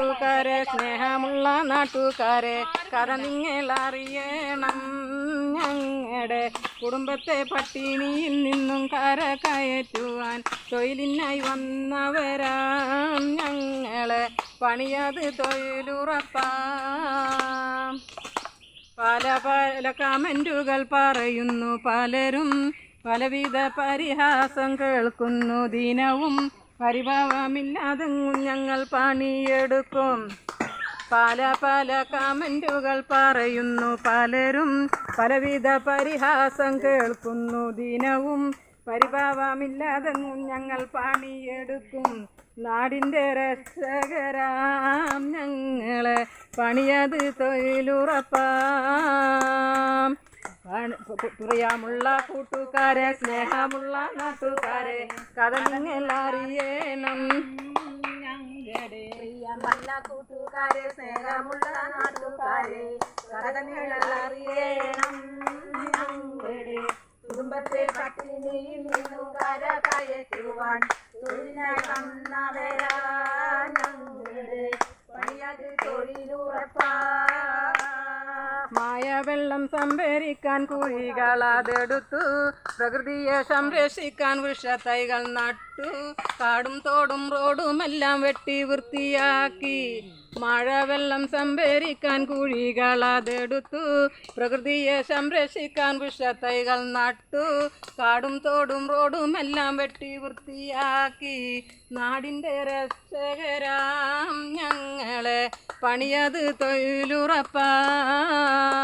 നാട്ടുകാരെ സ്നേഹമുള്ള നാട്ടുകാരെ കഥ നിങ്ങൾ ഞങ്ങളുടെ കുടുംബത്തെ പട്ടിണിയിൽ നിന്നും കര കയറ്റുവാൻ തൊഴിലിനായി വന്നവരാം ഞങ്ങളെ. പണിയത് തൊഴിലുറപ്പാം. പല പല കമന്റുകൾ പറയുന്നു പലരും പലവിധ പരിഹാസം കേൾക്കുന്നു. ദിനവും പരിഭവമില്ലാതെങ്ങും ഞങ്ങൾ പണിയെടുക്കും. പല പല കമന്റുകൾ പറയുന്നു പലരും. പലവിധ പരിഹാസം കേൾക്കുന്നു. ദിനവും പരിഭാവമില്ലാതെങ്ങും ഞങ്ങൾ പണിയെടുക്കും. നാടിന്റെ രക്ഷകരാം ഞങ്ങളെ പണിയത് തൊഴിലുറപ്പാം. പ്രിയമുള്ള കൂട്ടുകാരെ സ്നേഹമുള്ള നാട്ടുകാരെ കഥ നിങ്ങൾ അറിയണം കൂട്ടുകാരെ സ്നേഹമുള്ള നാട്ടുകാരെ കഥ കുടുംബത്തെ പട്ടിണിയിൽ ഞങ്ങളുടെ പണിയത് തൊഴിലുറപ്പാ. മായവെള്ളം സംഭരിക്കാൻ കുഴികൾ അതെടുത്തു. പ്രകൃതിയെ സംരക്ഷിക്കാൻ വൃക്ഷത്തൈകൾ നട്ടു. കാടും തോടും റോഡുമെല്ലാം വെട്ടി വൃത്തിയാക്കി. മഴവെള്ളം സംഭരിക്കാൻ കുഴികൾ അതെടുത്തു. പ്രകൃതിയെ സംരക്ഷിക്കാൻ വൃക്ഷത്തൈകൾ നട്ടു. കാടും തോടും റോഡുമെല്ലാം വെട്ടി വൃത്തിയാക്കി. നാടിന്റെ രക്ഷകരാം ഞങ്ങളെ പണിയത് തൊഴിലുറപ്പാം.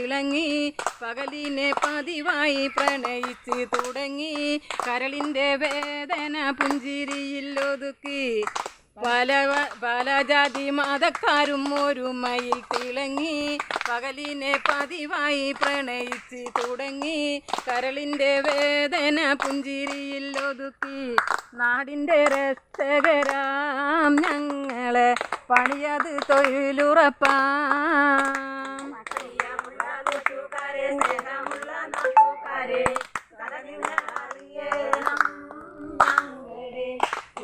തിളങ്ങി പകലിനെ പതിവായി പ്രണയിച്ച് തുടങ്ങി. കരളിന്റെ വേദന പുഞ്ചിരിയിൽ ഒതുക്കി പല പല ജാതി മതക്കാരും ഒരുമയിൽ തിളങ്ങി. പകലിനെ പതിവായി പ്രണയിച്ച് തുടങ്ങി. കരളിന്റെ വേദന പുഞ്ചിരിയിൽ ഒതുക്കി നാടിന്റെ രക്ഷകരാം ഞങ്ങളെ പണിയത് തൊഴിലുറപ്പാം.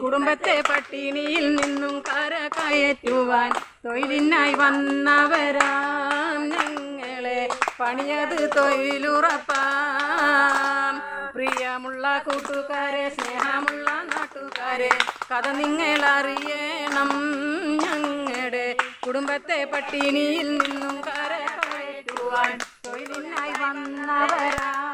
കുടുംബത്തെ പട്ടിണിയിൽ നിന്നും കര കയറ്റുവാൻ തൊഴിലിനായി വന്നവരാം ഞങ്ങളെ. പണിയത് തൊഴിലുറപ്പാം. പ്രിയമുള്ള കൂട്ടുകാരെ സ്നേഹമുള്ള നാട്ടുകാരെ കഥ നിങ്ങൾ അറിയണം ഞങ്ങളുടെ. കുടുംബത്തെ പട്ടിണിയിൽ നിന്നും കര കയറ്റുവാൻ തൊഴിലിനായി വന്നവരാ